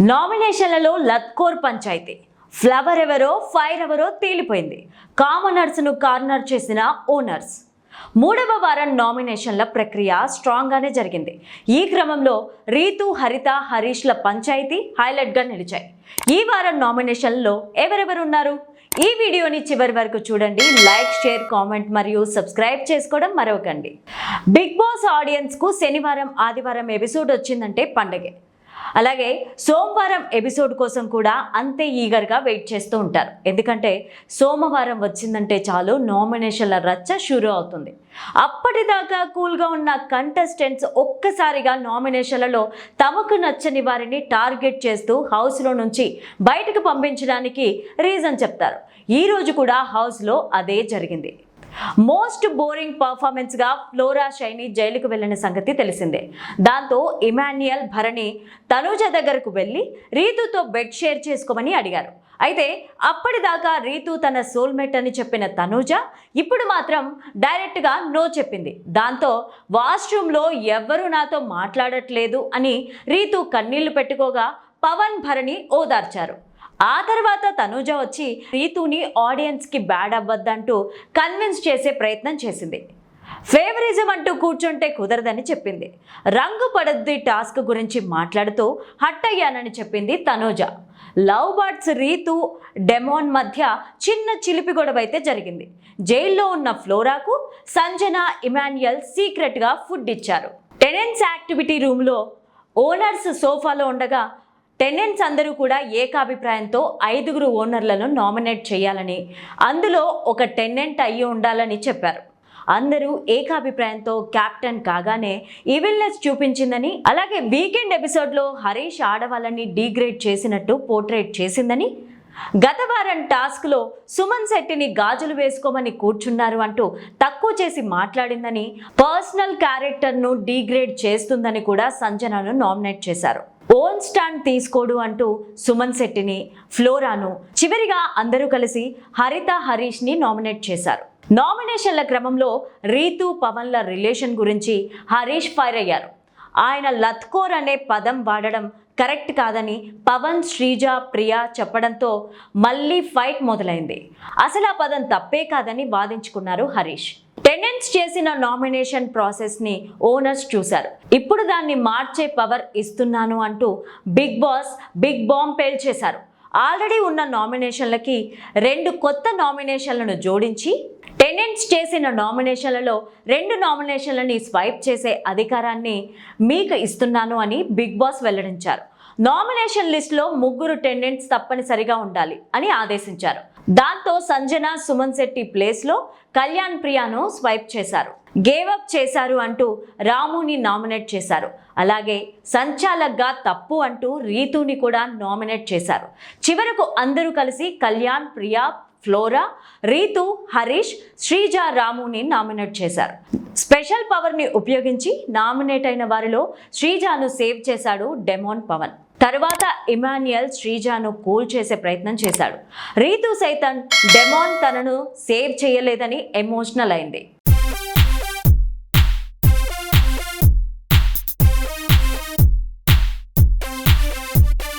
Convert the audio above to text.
నామినేషన్లలో లత్కోర్ పంచాయతీ. ఫ్లవర్ ఎవరో ఫైర్ ఎవరో తేలిపోయింది. కామనర్స్ను కార్నర్ చేసిన ఓనర్స్. మూడవ వారం నామినేషన్ల ప్రక్రియ స్ట్రాంగ్గానే జరిగింది. ఈ క్రమంలో రీతు హరిత హరీష్ల పంచాయతీ హైలైట్గా నిలిచాయి. ఈ వారం నామినేషన్లో ఎవరెవరు ఉన్నారు ఈ వీడియోని చివరి వరకు చూడండి. లైక్ షేర్ కామెంట్ మరియు సబ్స్క్రైబ్ చేసుకోవడం మరవకండి. బిగ్ బాస్ ఆడియన్స్కు శనివారం ఆదివారం ఎపిసోడ్ వచ్చిందంటే పండగే. అలాగే సోమవారం ఎపిసోడ్ కోసం కూడా అంతే ఈగర్గా వెయిట్ చేస్తూ ఉంటారు. ఎందుకంటే సోమవారం వచ్చిందంటే చాలు నామినేషన్ల రచ్చ షురూ అవుతుంది. అప్పటిదాకా కూల్గా ఉన్న కంటెస్టెంట్స్ ఒక్కసారిగా నామినేషన్లలో తమకు నచ్చని వారిని టార్గెట్ చేస్తూ హౌస్లో నుంచి బయటకు పంపించడానికి రీజన్ చెప్తారు. ఈరోజు కూడా హౌస్లో అదే జరిగింది. మోస్ట్ బోరింగ్ పర్ఫార్మెన్స్గా ఫ్లోరా షైని జైలుకు వెళ్ళిన సంగతి తెలిసిందే. దాంతో ఇమాన్యుయల్ భరణి తనూజ దగ్గరకు వెళ్ళి రీతుతో బెడ్ షేర్ చేసుకోమని అడిగారు. అయితే అప్పటిదాకా రీతు తన సోల్మేట్ అని చెప్పిన తనూజ ఇప్పుడు మాత్రం డైరెక్ట్గా నో చెప్పింది. దాంతో వాష్రూమ్లో ఎవ్వరూ నాతో మాట్లాడట్లేదు అని రీతు కన్నీళ్ళు పెట్టుకోగా పవన్ భరణి ఓదార్చారు. ఆ తర్వాత తనూజ వచ్చి రీతుని ఆడియన్స్కి బ్యాడ్ అవ్వద్దంటూ కన్విన్స్ చేసే ప్రయత్నం చేసింది. ఫేవరిజం అంటూ కూర్చుంటే కుదరదని చెప్పింది. రంగు పడద్ది టాస్క్ గురించి మాట్లాడుతూ హట్ అయ్యానని చెప్పింది Tanuja. Love birds Ritu demon మధ్య చిన్న చిలిపి గొడవ అయితే జరిగింది. జైల్లో ఉన్న ఫ్లోరాకు సంజన ఇమాన్యుయల్ సీక్రెట్గా ఫుడ్ ఇచ్చారు. టెనెన్స్ యాక్టివిటీ రూమ్లో ఓనర్స్ సోఫాలో ఉండగా టెనెంట్స్ అందరూ కూడా ఏకాభిప్రాయంతో ఐదుగురు ఓనర్లను నామినేట్ చేయాలని అందులో ఒక టెన్నెంట్ అయ్యి ఉండాలని చెప్పారు. అందరూ ఏకాభిప్రాయంతో క్యాప్టెన్ కాగానే ఈవిల్నెస్ చూపించిందని అలాగే వీకెండ్ ఎపిసోడ్లో హరీష్ ఆడవాళ్ళని డీగ్రేడ్ చేసినట్టు పోర్ట్రేట్ చేసిందని గత వారం టాస్క్లో సుమన్ శెట్టిని గాజులు వేసుకోమని కూర్చున్నారు అంటూ తక్కువ చేసి మాట్లాడిందని పర్సనల్ క్యారెక్టర్ను డీగ్రేడ్ చేస్తుందని కూడా సంజనను నామినేట్ చేశారు. ఓన్ స్టాండ్ తీసుకోడు అంటూ సుమన్ శెట్టిని ఫ్లోరాను చివరిగా అందరూ కలిసి హరిత హరీష్ని నామినేట్ చేశారు. నామినేషన్ల క్రమంలో రీతు పవన్ల రిలేషన్ గురించి హరీష్ ఫైర్ అయ్యారు. ఆయన లత్కోర్ అనే పదం వాడడం కరెక్ట్ కాదని పవన్ శ్రీజ ప్రియా చెప్పడంతో మళ్ళీ ఫైట్ మొదలైంది. అసలు ఆ పదం తప్పే కాదని వాదించుకున్నారు హరీష్. టెండెన్స్ చేసిన నామినేషన్ ప్రాసెస్ని ఓనర్స్ చూశారు. ఇప్పుడు దాన్ని మార్చే పవర్ ఇస్తున్నాను అంటూ బిగ్ బాస్ బిగ్ బాంబ్ పేల్చేశారు. ఆల్రెడీ ఉన్న నామినేషన్లకి రెండు కొత్త నామినేషన్లను జోడించి టెనెంట్స్ చేసిన నామినేషన్లలో రెండు నామినేషన్లని స్వైప్ చేసే అధికారాన్ని మీకు ఇస్తున్నాను అని బిగ్ బాస్ వెల్లడించారు. నామినేషన్ లిస్టులో ముగ్గురు టెండెంట్స్ తప్పనిసరిగా ఉండాలి అని ఆదేశించారు. దాంతో సంజన సుమన్ శెట్టి ప్లేస్లో కళ్యాణ్ ప్రియాను స్వైప్ చేశారు. గేవప్ చేశారు అంటూ రాముని నామినేట్ చేశారు. అలాగే సంచాలక్గా తప్పు అంటూ రీతుని కూడా నామినేట్ చేశారు. చివరకు అందరూ కలిసి కళ్యాణ్ ప్రియా ఫ్లోరా రీతు హరీష్ శ్రీజ రాముని నామినేట్ చేశారు. స్పెషల్ పవర్ని ఉపయోగించి నామినేట్ అయిన వారిలో శ్రీజాను సేవ్ చేశాడు డెమోన్ పవన్. తర్వాత ఇమాన్యుయల్ శ్రీజాను కూల్ చేసే ప్రయత్నం చేశాడు. రీతు సైతం డెమాన్ తనను సేవ్ చేయలేదని ఎమోషనల్ అయింది.